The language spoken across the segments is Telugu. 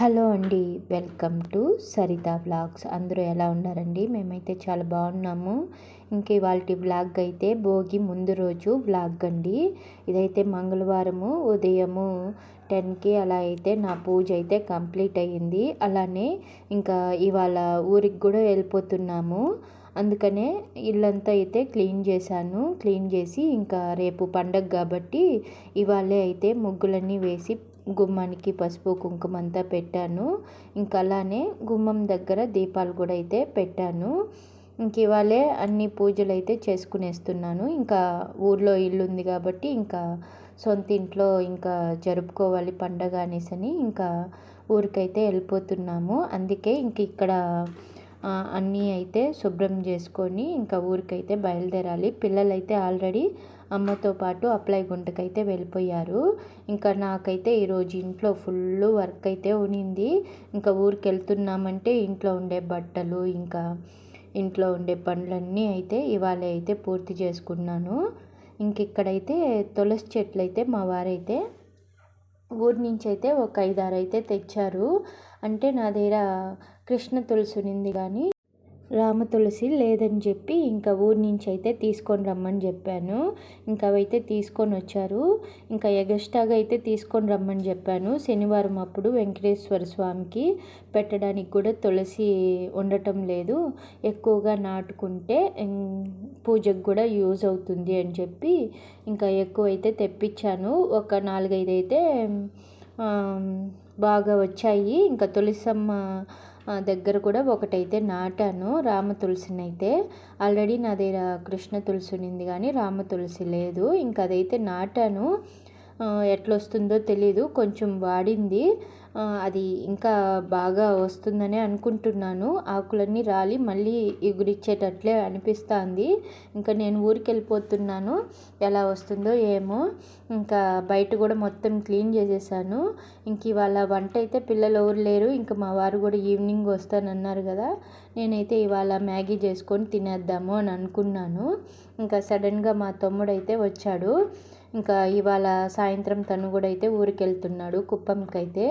హలో అండి వెల్కమ్ టు సరిత వ్లాగ్స్. అందరూ ఎలా ఉన్నారండి? మేమైతే చాలా బాగున్నాము. ఇంక ఇవాళ వ్లాగ్ అయితే భోగి ముందు రోజు వ్లాగ్ అండి. ఇదైతే మంగళవారము ఉదయము టెన్కి అలా అయితే నా పూజ అయితే కంప్లీట్ అయ్యింది. అలానే ఇంకా ఇవాళ ఊరికి కూడా వెళ్ళిపోతున్నాము. అందుకనే ఇల్లంతా అయితే క్లీన్ చేశాను. క్లీన్ చేసి ఇంకా రేపు పండగ కాబట్టి ఇవాళే అయితే ముగ్గులన్నీ వేసి గుమ్మానికి పసుపు కుంకుమ అంతా పెట్టాను. ఇంకా అలానే గుమ్మం దగ్గర దీపాలు కూడా అయితే పెట్టాను. ఇంక ఇవాళే అన్ని పూజలు అయితే చేసుకునేస్తున్నాను. ఇంకా ఊర్లో ఇల్లు ఉంది కాబట్టి ఇంకా సొంత ఇంట్లో ఇంకా జరుపుకోవాలి పండగ అనేసి అని ఇంకా ఊరికైతే వెళ్ళిపోతున్నాము. అందుకే ఇంక ఇక్కడ అన్నీ అయితే శుభ్రం చేసుకొని ఇంకా ఊరికైతే బయలుదేరాలి. పిల్లలైతే ఆల్రెడీ అమ్మతో పాటు అప్లై గుంటకైతే వెళ్ళిపోయారు. ఇంకా నాకైతే ఈరోజు ఇంట్లో ఫుల్ వర్క్ అయితే ఉనింది. ఇంకా ఊరికి వెళ్తున్నామంటే ఇంట్లో ఉండే బట్టలు ఇంకా ఇంట్లో ఉండే పనులన్నీ అయితే ఇవాళ అయితే పూర్తి చేసుకున్నాను. ఇంక ఇక్కడైతే తులసి చెట్లు అయితే మా వారైతే ఊరి నుంచి అయితే ఒక ఐదారు అయితే తెచ్చారు. అంటే నా దగ్గర కృష్ణ తులసి ఉన్నింది కానీ రామ తులసి లేదని చెప్పి ఇంకా ఊరి నుంచి అయితే తీసుకొని రమ్మని చెప్పాను. ఇంకా అవైతే తీసుకొని వచ్చారు. ఇంకా ఎగస్ట్రాగా అయితే తీసుకొని రమ్మని చెప్పాను. శనివారం అప్పుడు వెంకటేశ్వర స్వామికి పెట్టడానికి కూడా తులసి ఉండటం లేదు. ఎక్కువగా నాటుకుంటే పూజకు కూడా యూజ్ అవుతుంది అని చెప్పి ఇంకా ఎక్కువైతే తెప్పించాను. ఒక నాలుగైదు అయితే బాగా వచ్చాయి. ఇంకా తులసమ్మ దగ్గర కూడా ఒకటైతే నాటాను. రామ తులసిని అయితే ఆల్రెడీ నా దగ్గర కృష్ణ తులసి ఉంది కానీ రామ తులసి లేదు. ఇంకా అదైతే నాటాను ఎట్లొస్తుందో తెలీదు. కొంచెం వాడింది. అది ఇంకా బాగా వస్తుందని అనుకుంటున్నాను. ఆకులన్నీ రాలి మళ్ళీ ఎగురిచ్చేటట్లే అనిపిస్తుంది. ఇంకా నేను ఊరికి వెళ్ళిపోతున్నాను ఎలా వస్తుందో ఏమో. ఇంకా బయట కూడా మొత్తం క్లీన్ చేసేసాను. ఇంక ఇవాళ వంట అయితే పిల్లలు ఎవరు లేరు. ఇంకా మా వారు కూడా ఈవినింగ్ వస్తానన్నారు కదా. నేనైతే ఇవాళ మ్యాగీ చేసుకొని తినేద్దాము అని అనుకున్నాను. ఇంకా సడన్గా మా తమ్ముడు అయితే వచ్చాడు. ఇంకా ఇవాళ సాయంత్రం తను కూడా అయితే ఊరికి వెళ్తున్నాడు కుప్పంకైతే.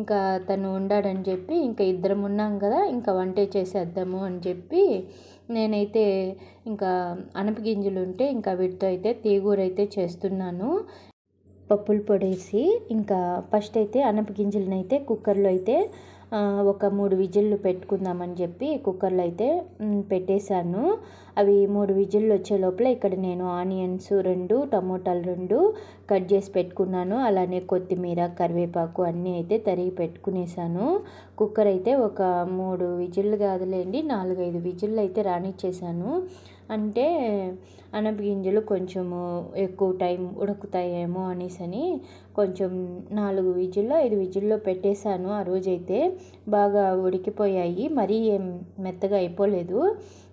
ఇంకా తను ఉండాడని చెప్పి ఇంకా ఇద్దరం ఉన్నాం కదా ఇంకా వంటే చేసేద్దాము అని చెప్పి నేనైతే ఇంకా అనపగింజలు ఉంటే ఇంకా వీటితో అయితే తీగూర అయితే చేస్తున్నాను. పప్పులు పొడేసి ఇంకా ఫస్ట్ అయితే అనపగింజలను అయితే కుక్కర్లో అయితే ఒక మూడు విజిల్లు పెట్టుకుందామని చెప్పి కుక్కర్లో అయితే పెట్టేశాను. అవి మూడు విజిల్లు వచ్చే లోపల ఇక్కడ నేను ఆనియన్స్ రెండు టమోటాలు రెండు కట్ చేసి పెట్టుకున్నాను. అలానే కొత్తిమీర కరివేపాకు అన్నీ అయితే తరిగి పెట్టుకునేసాను. కుక్కర్ అయితే ఒక మూడు విజిల్లు కాదులేండి నాలుగైదు విజిల్లు అయితే రానిచ్చేసాను. అంటే అనపగింజలు కొంచెము ఎక్కువ టైం ఉడుకుతాయేమో అనేసని కొంచెం నాలుగు విజిల్లో ఐదు విజిల్లో పెట్టేశాను. ఆ రోజైతే బాగా ఉడికిపోయాయి. మరీ ఏం మెత్తగా అయిపోలేదు.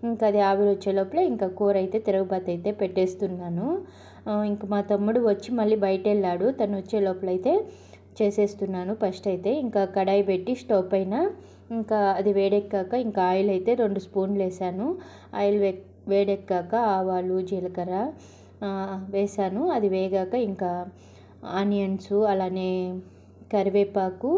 ఇంకా అది ఆవిరి వచ్చే లోపల ఇంకా కూర అయితే తిరగబాత అయితే పెట్టేస్తున్నాను. ఇంకా మా తమ్ముడు వచ్చి మళ్ళీ బయట వెళ్ళాడు తను వచ్చే లోపల అయితే చేసేస్తున్నాను ఫస్ట్ అయితే. ఇంకా కడాయి పెట్టి స్టవ్ పైన ఇంకా అది వేడెక్కాక ఇంకా ఆయిల్ అయితే రెండు స్పూన్లు వేసాను. ఆయిల్ వేడెక్కాక ఆవాలు జీలకర్ర వేసాను. అది వేగాక ఇంకా ఆనియన్స్ అలానే కరివేపాకు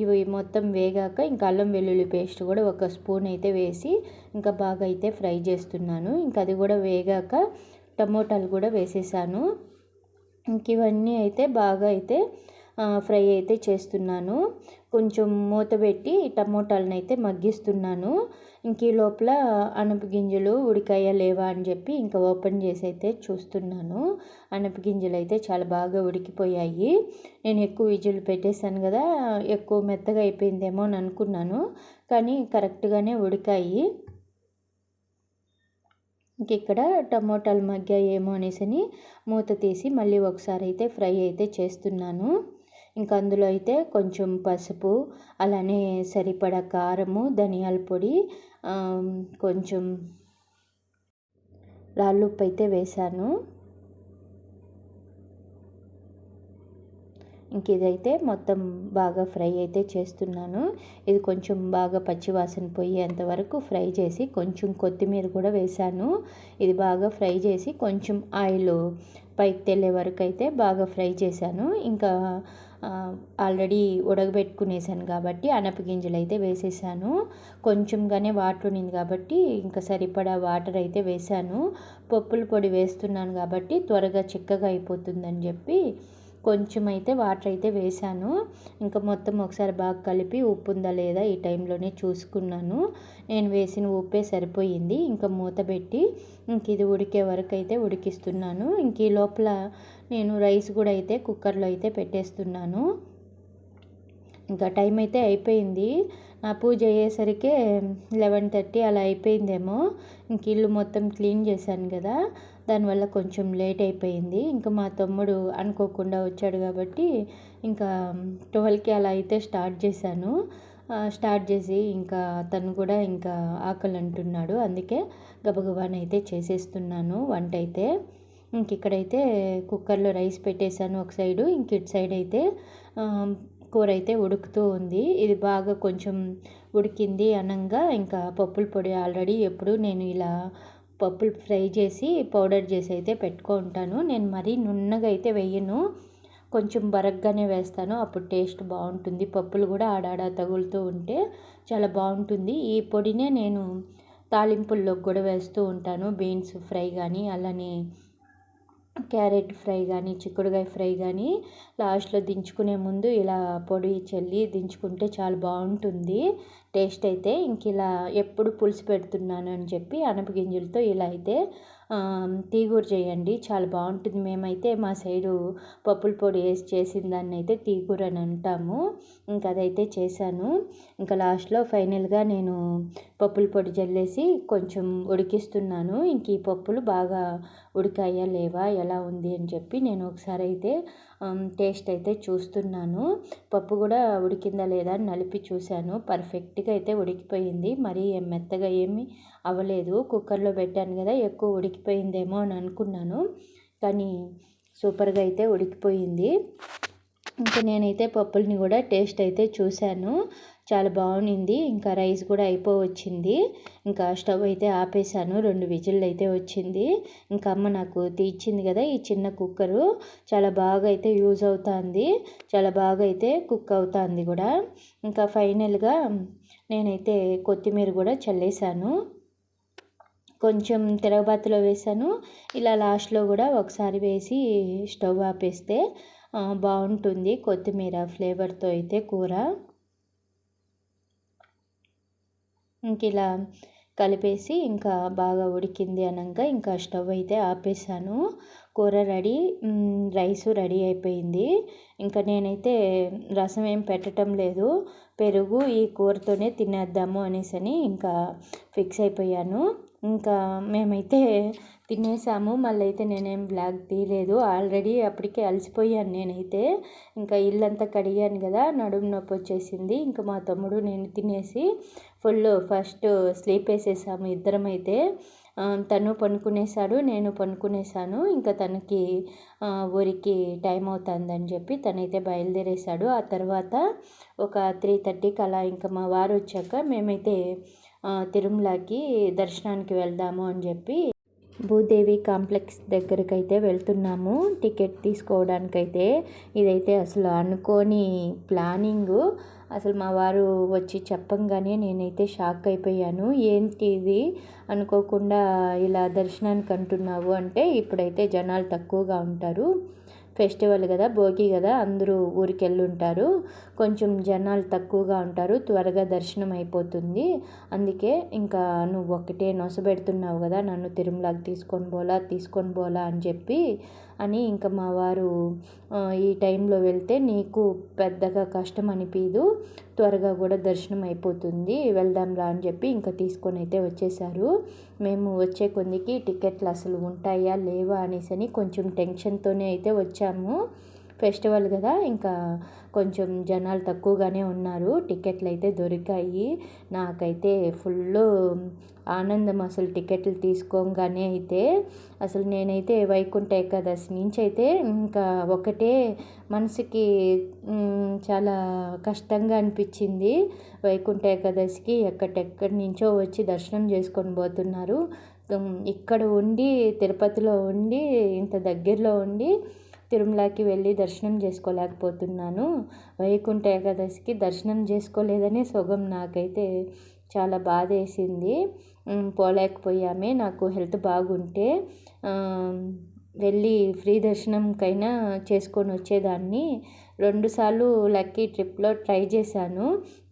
ఇవి మొత్తం వేగాక ఇంకా అల్లం వెల్లుల్లి పేస్ట్ కూడా ఒక స్పూన్ అయితే వేసి ఇంకా బాగా అయితే ఫ్రై చేస్తున్నాను. ఇంకా అది కూడా వేగాక టమోటాలు కూడా వేసేసాను. ఇంక ఇవన్నీ అయితే బాగా అయితే ఫ్రై అయితే చేస్తున్నాను. కొంచెం మూత పెట్టి టమోటాలను అయితే మగ్గిస్తున్నాను. ఇంక ఈ లోపల అనప గింజలు ఉడికాయ లేవా అని చెప్పి ఇంకా ఓపెన్ చేసి అయితే చూస్తున్నాను. అనప గింజలు అయితే చాలా బాగా ఉడికిపోయాయి. నేను ఎక్కువ విజులు పెట్టేశాను కదా ఎక్కువ మెత్తగా అయిపోయిందేమో అని అనుకున్నాను. కానీ కరెక్ట్గానే ఉడికాయి. ఇంక ఇక్కడ టమోటాలు మగ్గాయేమో అనేసి మూత తీసి మళ్ళీ ఒకసారి అయితే ఫ్రై అయితే చేస్తున్నాను. ఇంకా అందులో అయితే కొంచెం పసుపు అలానే సరిపడా కారము ధనియాల పొడి కొంచెం రాళ్ళుప్పు అయితే వేశాను ఇంక ఇదైతే మొత్తం బాగా ఫ్రై అయితే చేస్తున్నాను. ఇది కొంచెం బాగా పచ్చివాసన పోయేంత వరకు ఫ్రై చేసి కొంచెం కొత్తిమీర కూడా వేశాను ఇది బాగా ఫ్రై చేసి కొంచెం ఆయిల్ పైకి తెల్లే వరకు అయితే బాగా ఫ్రై చేశాను. ఇంకా ఆల్రెడీ ఉడకబెట్టుకునేసాను కాబట్టి అనపగింజలు అయితే వేసేసాను. కొంచెంగానే వాటర్ ఉన్నింది కాబట్టి ఇంకా సరిపడా వాటర్ అయితే వేసాను. పప్పుల పొడి వేస్తున్నాను కాబట్టి త్వరగా చిక్కగా అయిపోతుందని చెప్పి కొంచెం అయితే వాటర్ అయితే వేసాను ఇంకా మొత్తం ఒకసారి బాగా కలిపి ఉప్పు ఉందా లేదా ఈ టైంలోనే చూసుకున్నాను. నేను వేసిన ఉప్పే సరిపోయింది. ఇంకా మూత పెట్టి ఇంక ఇది ఉడికే వరకు అయితే ఉడికిస్తున్నాను. ఇంక ఈ లోపల నేను రైస్ కూడా అయితే కుక్కర్లో అయితే పెట్టేస్తున్నాను. ఇంకా టైం అయితే అయిపోయింది. నా పూజ అయ్యేసరికి లెవెన్ థర్టీ అలా అయిపోయిందేమో. ఇంక ఇల్లు మొత్తం క్లీన్ చేశాను కదా. దానివల్ల కొంచెం లేట్ అయిపోయింది. ఇంకా మా తమ్ముడు అనుకోకుండా వచ్చాడు కాబట్టి ఇంకా ట్వెల్వ్కి అలా అయితే స్టార్ట్ చేశాను. స్టార్ట్ చేసి ఇంకా తను కూడా ఇంకా ఆకలి అంటున్నాడు అందుకే గబగబానైతే చేసేస్తున్నాను వంట అయితే. ఇంక ఇక్కడైతే కుక్కర్లో రైస్ పెట్టేశాను ఒక సైడు ఇంక ఇటు సైడ్ అయితే కూర అయితే ఉడుకుతూ ఉంది. ఇది బాగా కొంచెం ఉడికింది అనంగా ఇంకా పప్పుల పొడి ఆల్రెడీ ఎప్పుడు నేను ఇలా పప్పులు ఫ్రై చేసి పౌడర్ చేసి అయితే పెట్టుకుంటాను నేను మరీ నున్నగా అయితే వేయను. కొంచెం బరగ్గానే వేస్తాను. అప్పుడు టేస్ట్ బాగుంటుంది. పప్పులు కూడా ఆడాడ తగులుతూ ఉంటే చాలా బాగుంటుంది. ఈ పొడినే నేను తాలింపుల్లోకి కూడా వేస్తూ ఉంటాను. బీన్స్ ఫ్రై కానీ అలానే క్యారెట్ ఫ్రై కానీ చిక్కుడుకాయ ఫ్రై కానీ లాస్ట్లో దించుకునే ముందు ఇలా పొడి చల్లి దించుకుంటే చాలా బాగుంటుంది. టేస్ట్ అయితే ఇంక ఇలా ఎప్పుడు పులుసు పెడుతున్నాను అని చెప్పి అనపగింజలతో ఇలా అయితే తీగూర చేయండి. చాలా బాగుంటుంది. మేమైతే మా సైడు పప్పుల పొడి వేసి చేసిన దాన్ని అయితే తీగూర అని అంటాము. ఇంకా అదైతే చేశాను. ఇంకా లాస్ట్లో ఫైనల్గా నేను పప్పుల పొడి జల్లేసి కొంచెం ఉడికిస్తున్నాను. ఇంక ఈ పప్పులు బాగా ఉడికాయా లేవా ఎలా ఉంది అని చెప్పి నేను ఒకసారి అయితే టేస్ట్ అయితే చూస్తున్నాను. పప్పు కూడా ఉడికిందా లేదా అని నలిపి చూశాను. పర్ఫెక్ట్గా అయితే ఉడికిపోయింది. మరీ మెత్తగా ఏమీ అవ్వలేదు. కుక్కర్లో పెట్టాను కదా ఎక్కువ ఉడికిపోయిందేమో అని అనుకున్నాను. కానీ సూపర్గా అయితే ఉడికిపోయింది. ఇంకా నేనైతే పప్పుల్ని కూడా టేస్ట్ అయితే చూశాను. చాలా బాగుంది ఇంకా రైస్ కూడా అయిపోవచ్చింది. ఇంకా స్టవ్ అయితే ఆపేసాను రెండు విజిల్లు అయితే వచ్చింది. ఇంకా అమ్మ నాకు తీర్చింది కదా ఈ చిన్న కుక్కరు. చాలా బాగా అయితే యూజ్ అవుతుంది. చాలా బాగా అయితే కుక్ అవుతుంది కూడా. ఇంకా ఫైనల్గా నేనైతే కొత్తిమీర కూడా చల్లేసాను కొంచెం తిరగబాతులో వేసాను ఇలా లాస్ట్లో కూడా ఒకసారి వేసి స్టవ్ ఆపేస్తే బాగుంటుంది కొత్తిమీర ఫ్లేవర్తో అయితే కూర. ఇంక ఇలా కలిపేసి ఇంకా బాగా ఉడికింది అనక ఇంకా స్టవ్ అయితే ఆపేసాను. కూర రెడీ రైస్ రెడీ అయిపోయింది. ఇంకా నేనైతే రసం ఏం పెట్టడం లేదు. పెరుగు ఈ కూరతోనే తినేద్దాము అనేసి అని ఇంకా ఫిక్స్ అయిపోయాను. ఇంకా మేమైతే తినేసాము. మళ్ళీ అయితే నేనేం బ్లాగ్ తీయలేదు. ఆల్రెడీ అప్పటికే అలసిపోయాను నేనైతే. ఇంకా ఇల్లంతా కడిగాను కదా నడుము నొప్పి వచ్చేసింది. ఇంకా మా తమ్ముడు నేను తినేసి ఫుల్ ఫస్ట్ స్లీప్ వేసేసాము ఇద్దరం అయితే తను పనుకునేసాడు నేను పనుకునేసాను ఇంకా తనకి ఊరికి టైం అవుతుందని చెప్పి తనైతే బయలుదేరేశాడు. ఆ తర్వాత ఒక త్రీ థర్టీకి అలా ఇంకా మా వారు వచ్చాక మేమైతే తిరుమలకి దర్శనానికి వెళ్దాము అని చెప్పి భూదేవి కాంప్లెక్స్ దగ్గరికి అయితే వెళ్తున్నాము. టికెట్ తీసుకోవడానికైతే ఇదైతే అసలు అనుకోని ప్లానింగు. అసలు మా వారు వచ్చి చెప్పంగానే నేనైతే షాక్ అయిపోయాను. ఏంటి ఇది? అనుకోకుండా ఇలా దర్శనానికి అంటున్నావు అంటే ఇప్పుడైతే జనాలు తక్కువగా ఉంటారు. ఫెస్టివల్ కదా భోగి కదా అందరూ ఊరికి ఉంటారు కొంచెం జనాలు తక్కువగా ఉంటారు త్వరగా దర్శనం అయిపోతుంది. అందుకే ఇంకా నువ్వు ఒక్కటే నొసబెడుతున్నావు కదా నన్ను తిరుమలకి తీసుకొని పోలా తీసుకొని పోలా అని చెప్పి అని ఇంకా మా వారు ఈ టైంలో వెళ్తే నీకు పెద్దగా కష్టం అనిపించదు త్వరగా కూడా దర్శనం అయిపోతుంది వెళ్దాంలా అని చెప్పి ఇంకా తీసుకొని అయితే వచ్చేసారు మేము వచ్చే కొందికి టికెట్లు అసలు ఉంటాయా లేవా అనేసి అని కొంచెం టెన్షన్తోనే అయితే వచ్చాము. ఫెస్టివల్ కదా ఇంకా కొంచెం జనాలు తక్కువగానే ఉన్నారు. టికెట్లు అయితే దొరికాయి. నాకైతే ఫుల్ ఆనందం అసలు టికెట్లు తీసుకోగానే అయితే. అసలు నేనైతే వైకుంఠ ఏకాదశి నుంచి అయితే ఇంకా ఒకటే మనసుకి చాలా కష్టంగా అనిపించింది. వైకుంఠ ఏకాదశికి ఎక్కడెక్కడి నుంచో వచ్చి దర్శనం చేసుకొని పోతున్నారు. ఇక్కడ ఉండి తిరుపతిలో ఉండి ఇంత దగ్గరలో ఉండి తిరుమలకి వెళ్ళి దర్శనం చేసుకోలేకపోతున్నాను. వైకుంఠ ఏకాదశికి దర్శనం చేసుకోలేదనే సుఖం నాకైతే చాలా బాధ వేసింది పోలేకపోయామే. నాకు హెల్త్ బాగుంటే వెళ్ళి ఫ్రీ దర్శనంకైనా చేసుకొని వచ్చేదాన్ని. రెండుసార్లు లక్కీ ట్రిప్లో ట్రై చేశాను.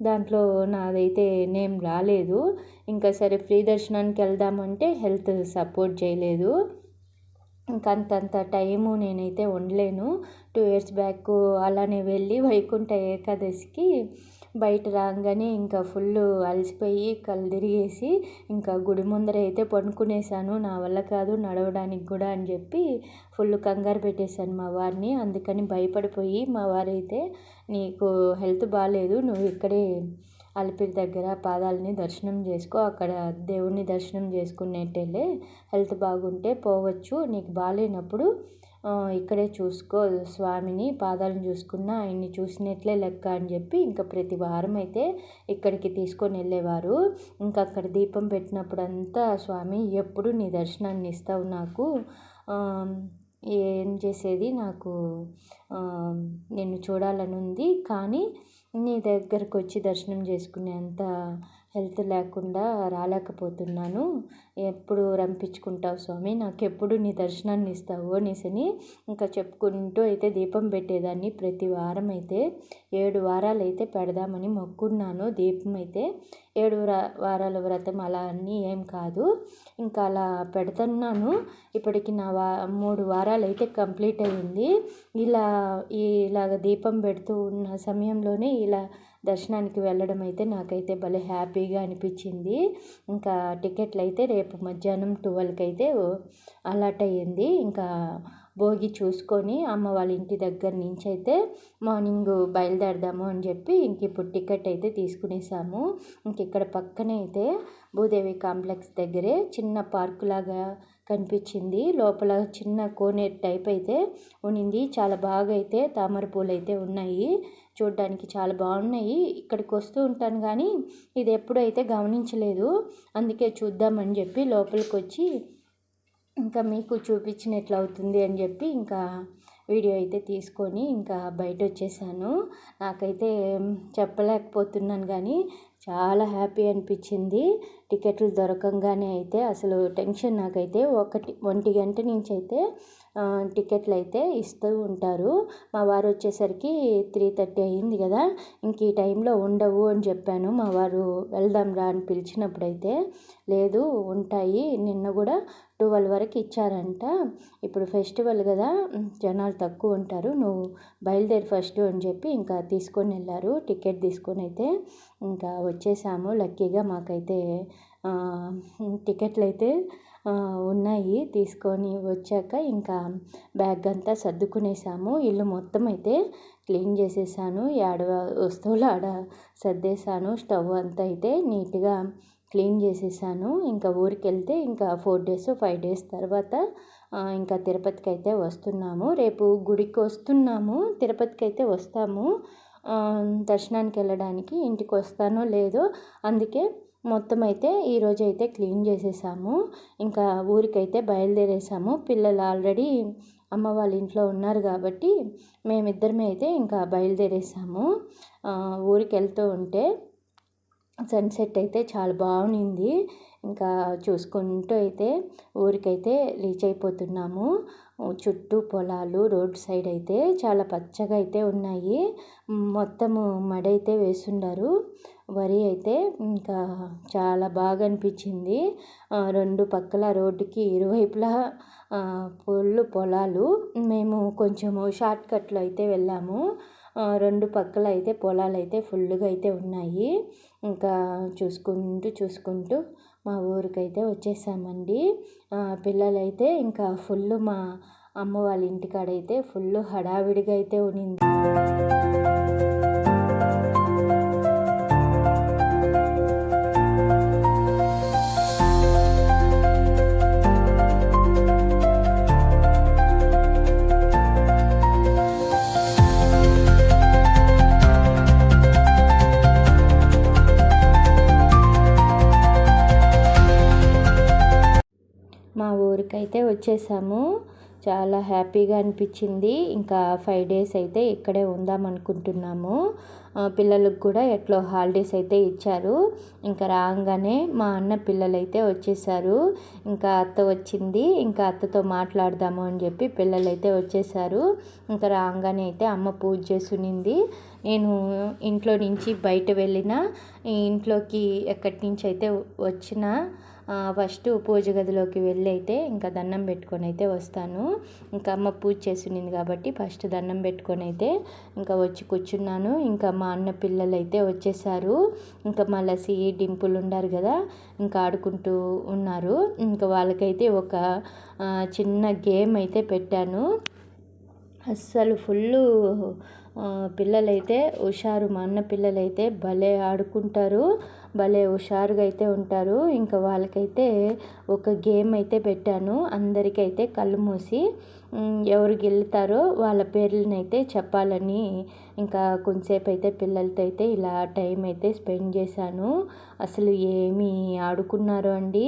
దాంట్లో నాదైతే నేమ్ రాలేదు. ఇంకా సరే ఫ్రీ దర్శనానికి వెళ్దామంటే హెల్త్ సపోర్ట్ చేయలేదు. ఇంకా అంతంత టైము నేనైతే ఉండలేను. టూ ఇయర్స్ బ్యాక్ అలానే వెళ్ళి వైకుంఠ ఏకాదశికి బయట రాగానే ఇంకా ఫుల్ అలసిపోయి కళ్ళు తిరిగేసి ఇంకా గుడి ముందర అయితే పడుకునేసాను. నా వల్ల కాదు నడవడానికి కూడా అని చెప్పి ఫుల్ కంగారు పెట్టేశాను మా వారిని. అందుకని భయపడిపోయి మా వారైతే నీకు హెల్త్ బాగాలేదు నువ్వు ఇక్కడే అలిపిరి దగ్గర పాదాలని దర్శనం చేసుకో. అక్కడ దేవుడిని దర్శనం చేసుకునేటెళ్ళే హెల్త్ బాగుంటే పోవచ్చు. నీకు బాగాలేనప్పుడు ఇక్కడే చూసుకో. స్వామిని పాదాలను చూసుకున్న ఆయన్ని చూసినట్లే లెక్క అని చెప్పి ఇంకా ప్రతి వారం అయితే ఇక్కడికి తీసుకొని వెళ్ళేవారు. ఇంకా అక్కడ దీపం పెట్టినప్పుడు అంతా స్వామి ఎప్పుడు నీ దర్శనాన్ని ఇస్తావు నాకు? ఏం చేసేది నాకు? నిన్ను చూడాలని ఉంది. కానీ నీ దగ్గరకు వచ్చి దర్శనం చేసుకునే అంత హెల్త్ లేకుండా రాలేకపోతున్నాను. ఎప్పుడు రంపించుకుంటావు స్వామి? నాకు ఎప్పుడు నీ దర్శనాన్ని ఇస్తావు అనేసని ఇంకా చెప్పుకుంటూ అయితే దీపం పెట్టేదాన్ని ప్రతి వారం అయితే. ఏడు వారాలు అయితే పెడదామని మొక్కున్నాను దీపం అయితే. ఏడు వారాల వ్రతం అలా అన్నీ ఏం కాదు. ఇంకా అలా పెడుతున్నాను. ఇప్పటికి నా వా మూడు వారాలు అయితే కంప్లీట్ అయ్యింది. ఇలా ఇలాగ దీపం పెడుతూ ఉన్న సమయంలోనే ఇలా దర్శనానికి వెళ్ళడం అయితే నాకైతే భలే హ్యాపీగా అనిపించింది. ఇంకా టికెట్లు అయితే రేపు మధ్యాహ్నం ట్వెల్వ్కి అయితే అలాట్ అయ్యింది ఇంకా భోగి చూసుకొని అమ్మ వాళ్ళ ఇంటి దగ్గర నుంచి అయితే మార్నింగ్ బయలుదేరదాము అని చెప్పి ఇంక ఇప్పుడు టికెట్ అయితే తీసుకునేసాము. ఇంక ఇక్కడ పక్కనే అయితే భూదేవి కాంప్లెక్స్ దగ్గరే చిన్న పార్కు లాగా కనిపించింది. లోపల చిన్న కోనేరు టైప్ అయితే ఉన్నింది. చాలా బాగా అయితే తామర పూలు అయితే ఉన్నాయి. చూడడానికి చాలా బాగున్నాయి. ఇక్కడికి వస్తూ ఉంటాను కానీ ఇది ఎప్పుడైతే గమనించలేదు అందుకే చూద్దామని చెప్పి లోపలికి వచ్చి ఇంకా మీకు చూపించినట్లు అవుతుంది అని చెప్పి ఇంకా వీడియో అయితే తీసుకొని ఇంకా బయట వచ్చేసాను నాకైతే చెప్పలేకపోతున్నాను కానీ చాలా హ్యాపీ అనిపించింది. టికెట్లు దొరకంగానే అయితే అసలు టెన్షన్ నాకైతే ఒకటి ఒంటి గంట నుంచి అయితే టికెట్లు అయితే ఇస్తూ ఉంటారు. మా వారు వచ్చేసరికి త్రీ థర్టీ అయ్యింది కదా ఇంక ఈ టైంలో ఉండవు అని చెప్పాను. మా వారు వెళ్దాం రా అని పిలిచినప్పుడైతే లేదు ఉంటాయి నిన్న కూడా ట్వెల్వ్ వరకు ఇచ్చారంట. ఇప్పుడు ఫెస్టివల్ కదా జనాలు తక్కువ ఉంటారు. నువ్వు బయలుదేరి ఫస్ట్ అని చెప్పి ఇంకా తీసుకొని వెళ్ళారు. టికెట్ తీసుకొని అయితే ఇంకా వచ్చేసాము. లక్కీగా మాకైతే టికెట్లు అయితే ఉన్నాయి. తీసుకొని వచ్చాక ఇంకా బ్యాగ్ అంతా సర్దుకునేసాము. ఇల్లు మొత్తం అయితే క్లీన్ చేసేసాను. ఆడ వస్తువులు ఆడ సర్దేశాను. స్టవ్ అంతా అయితే నీట్గా క్లీన్ చేసేసాను. ఇంకా ఊరికి వెళ్తే ఇంకా ఫోర్ డేస్ ఫైవ్ డేస్ తర్వాత ఇంకా తిరుపతికి అయితే వస్తున్నాము. రేపు గుడికి వస్తున్నాము. తిరుపతికి అయితే వస్తాము దర్శనానికి వెళ్ళడానికి ఇంటికి వస్తానో లేదో అందుకే మొత్తం అయితే ఈరోజు అయితే క్లీన్ చేసేసాము. ఇంకా ఊరికైతే బయలుదేరేసాము. పిల్లలు ఆల్రెడీ అమ్మ వాళ్ళ ఇంట్లో ఉన్నారు కాబట్టి మేమిద్దరమే అయితే ఇంకా బయలుదేరేసాము. ఊరికి వెళ్తూ ఉంటే సన్సెట్ అయితే చాలా బాగుంది ఇంకా చూసుకుంటూ అయితే ఊరికైతే రీచ్ అయిపోతున్నాము. చుట్టూ పొలాలు రోడ్ సైడ్ అయితే చాలా పచ్చగా అయితే ఉన్నాయి. మొత్తము మడ అయితే వేసుండారు. వరి అయితే ఇంకా చాలా బాగా అనిపించింది. రెండు పక్కల రోడ్డుకి ఇరువైపులా పొల్లు పొలాలు. మేము కొంచెము షార్ట్ కట్లో అయితే వెళ్ళాము. రెండు పక్కల అయితే పొలాలు అయితే ఫుల్గా అయితే ఉన్నాయి. ఇంకా చూసుకుంటూ చూసుకుంటూ మా ఊరికైతే వచ్చేసామండి. పిల్లలైతే ఇంకా ఫుల్ మా అమ్మ వాళ్ళ ఇంటికాడైతే ఫుల్ హడావిడిగా అయితే ఉనింది. అయితే వచ్చేసాము. చాలా హ్యాపీగా అనిపించింది. ఇంకా ఫైవ్ డేస్ అయితే ఇక్కడే ఉందాం అనుకుంటున్నాము. పిల్లలకు కూడా ఎట్లో హాలిడేస్ అయితే ఇచ్చారు. ఇంకా రాగానే మా అన్న పిల్లలు అయితే వచ్చేసారు. ఇంకా అత్త వచ్చింది. ఇంకా అత్తతో మాట్లాడదాము అని చెప్పి పిల్లలు అయితే వచ్చేసారు. ఇంకా రాగానే అయితే అమ్మ పూజ చేసునింది. నేను ఇంట్లో నుంచి బయట వెళ్ళిన ఇంట్లోకి ఎక్కడి నుంచి అయితే వచ్చిన ఫస్ట్ పూజ గదిలోకి వెళ్ళి అయితే ఇంకా దండం పెట్టుకొని అయితే వస్తాను. ఇంకా అమ్మ పూజ చేసింది కాబట్టి ఫస్ట్ దండం పెట్టుకొని అయితే ఇంకా వచ్చి కూర్చున్నాను. ఇంకా మా అన్న పిల్లలు అయితే వచ్చేసారు. ఇంకా మా లసి డింపుల్ ఉన్నారు కదా ఇంకా ఆడుకుంటూ ఉన్నారు. ఇంకా వాళ్ళకైతే ఒక చిన్న గేమ్ అయితే పెట్టాను. అస్సలు ఫుల్లు పిల్లలైతే హుషారు. మా అన్న పిల్లలైతే భలే ఆడుకుంటారు భలే హుషారుగా అయితే ఉంటారు. ఇంకా వాళ్ళకైతే ఒక గేమ్ అయితే పెట్టాను. అందరికైతే కళ్ళు మూసి ఎవరు గెలుతారో వాళ్ళ పేర్లను అయితే చెప్పాలని ఇంకా కొంతసేపు అయితే పిల్లలతో అయితే ఇలా టైం అయితే స్పెండ్ చేశాను. అసలు ఏమి ఆడుకున్నారు అండి.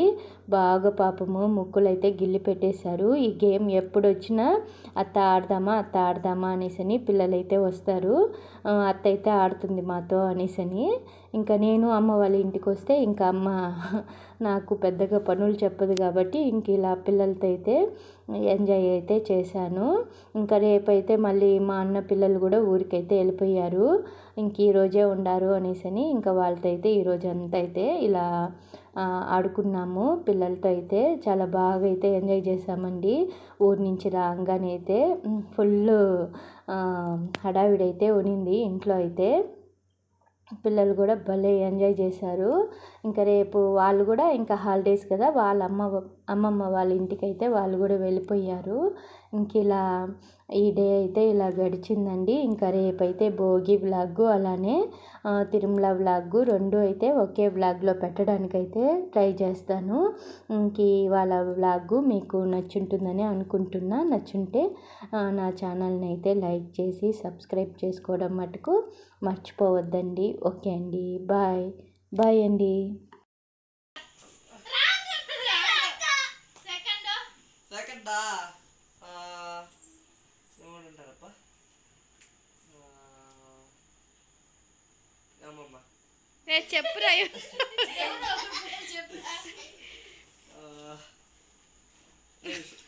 బాగా పాపము ముక్కులు అయితే గిల్లి పెట్టేశారు. ఈ గేమ్ ఎప్పుడు వచ్చినా అత్త ఆడదామా అత్త ఆడదామా అనేసి అని పిల్లలైతే వస్తారు. అత్త అయితే ఆడుతుంది మాతో అనేసి అని ఇంకా నేను అమ్మ వాళ్ళ ఇంటికి వస్తే ఇంకా అమ్మ నాకు పెద్దగా పనులు చెప్పదు కాబట్టి ఇంక ఇలా పిల్లలతో అయితే ఎంజాయ్ అయితే చేశాను. ఇంకా రేపైతే మళ్ళీ మా అన్న పిల్లలు కూడా ఊరికైతే వెళ్ళిపోయారు. ఇంక ఈరోజే ఉండారు అనేసి అని ఇంకా వాళ్ళతో అయితే ఈరోజు అంతా అయితే ఇలా ఆడుకున్నాము. పిల్లలతో అయితే చాలా బాగా అయితే ఎంజాయ్ చేసామండి ఊరి నుంచి రాగానే అయితే ఫుల్ హడావిడైతే ఉనింది ఇంట్లో అయితే. పిల్లలు కూడా భలే ఎంజాయ్ చేశారు. ఇంకా రేపు వాళ్ళు కూడా ఇంకా హాలిడేస్ కదా వాళ్ళ అమ్మ అమ్మమ్మ వాళ్ళ ఇంటికి అయితే వాళ్ళు కూడా వెళ్ళిపోయారు. ఇంక ఇలా ఈ డే అయితే ఇలా గడిచిందండి. ఇంకా రేపైతే భోగి వ్లాగ్ అలానే తిరుమల వ్లాగ్ రెండు అయితే ఒకే వ్లాగ్లో పెట్టడానికైతే ట్రై చేస్తాను. ఇంక వాళ్ళ వ్లాగ్ మీకు నచ్చుంటుందని అనుకుంటున్నా. నచ్చుంటే నా ఛానల్ని అయితే లైక్ చేసి సబ్స్క్రైబ్ చేసుకోవడం మటుకు మర్చిపోవద్దండి. ఓకే అండి. బాయ్. బాయ్ అండి. సెకండ్. ఏమంటారప్ప అమ్మమ్మ చెప్పురా ఆ, ఈసారి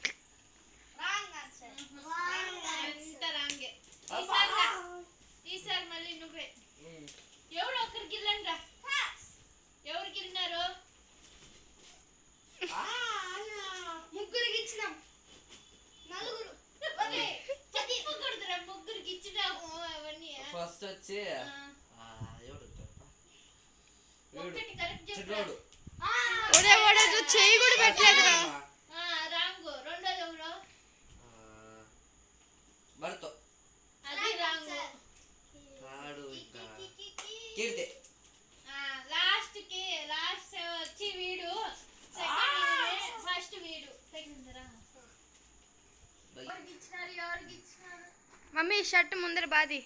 మమ్మీ షర్ట్ ముందర బాది.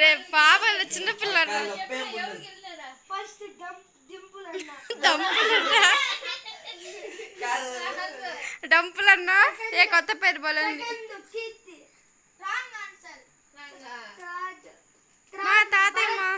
రే పాప చిన్నపిల్లలు ఫస్ట్ డంపులన్నా డంపులన్నా ఏ కొత్త పేరు బోలండి మా తాతయ్య మా.